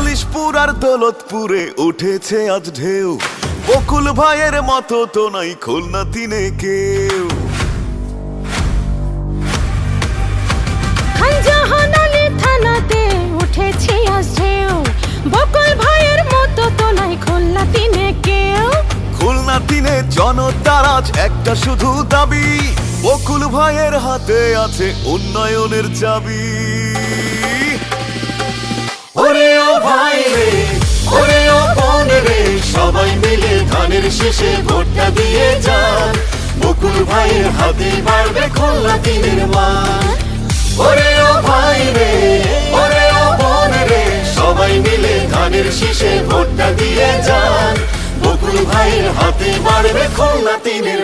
কালিশপুর আর দৌলতপুরে উঠেছে আজ ঢেউ। বকুল ভাইয়ের মতো তো নাই খুলনা তিনে কেউ। খানজাহান থানাতে উঠেছে আজ ঢেউ। বকুল ভাইয়ের মতো তো নাই খুলনা তিনে কেউ। খুলনা তিনে জনতার আজ একটা শুধু দাবি বকুল ভাইয়ের হাতে আছে উন্নয়নের চাবি। ভাই রে ওরে ও বোন রে সবাই মিলে ধানের শেষে ভোটটা দিয়ে যান। বকুল ভাইয়ের হাতে বাড়বে খুলনা তিনের মান ওরে ও ভাই রে ওরে ও বোন রে সবাই মিলে ধানের শীষে ভোটটা দিয়ে যান। বকুল ভাইয়ের হাতে বাড়বে খুলনা তিনের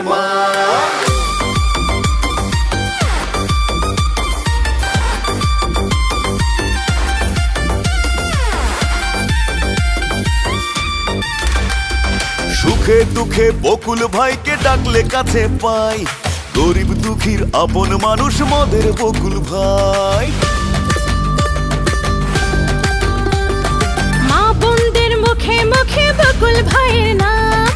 সুখে দুঃখে বকুল ভাইকে ডাকলে কাছে পাই। গরিব দুঃখীর আপন মানুষ মদের বকুল ভাই। মা বোনদের মুখে মুখে বকুল ভাইয়ের নাম।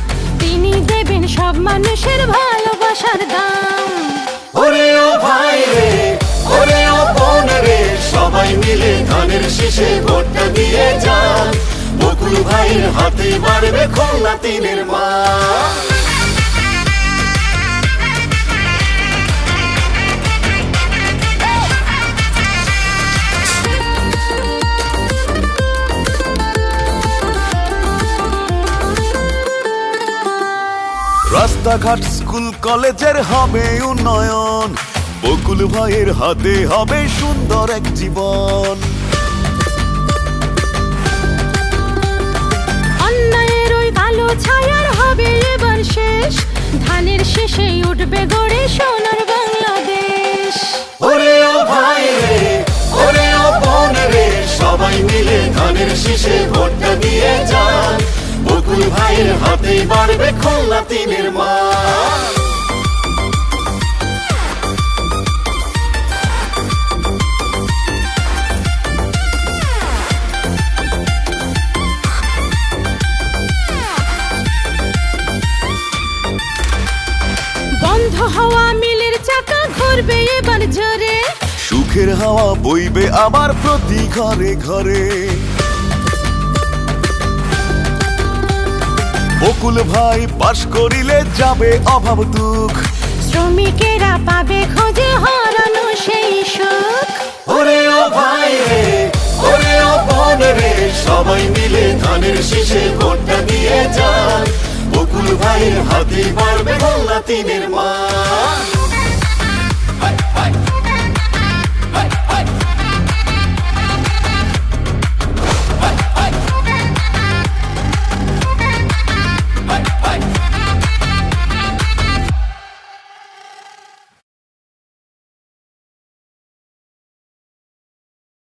তিনি দেবেন সব মানুষের ভালোবাসার দাম। ওরে ও ভাই রে ওরে ও বোন রে সবাই মিলে ধানের শীষে হাতে বাড়বে খুলনা তিনের মা। রাস্তাঘাট, স্কুল, কলেজের হবে উন্নয়ন। বকুল ভাইয়ের হাতে হবে সুন্দর এক জীবন। কালো ছায়ার হবে এবার শেষ। ধানের শেষে উঠবে গড়ে সোনার বাংলাদেশ। ওরে ও ভাই রে, ওরে ও বোন রে, সবাই মিলে ধানের শেষে ভোটটা দিয়ে যান। বকুল ভাইয়ের হাতে বাড়বে খোলা তিনের মা হওয়া মিলের চাকা ঘুরবে এবার জোরে সুখের হাওয়া বইবে আবার প্রতি ঘরে ঘরে। বকুল ভাই পাশ করিলে যাবে অভাব দুঃখ। শ্রমিকেরা পাবে খোঁজে হারানো সেই সুখ। ওরে ও ভাই রে ওরে ও বোন রে সবাই মিলে ধানের শীষে হাতে বাড়বে গোল্লা তিনের মা।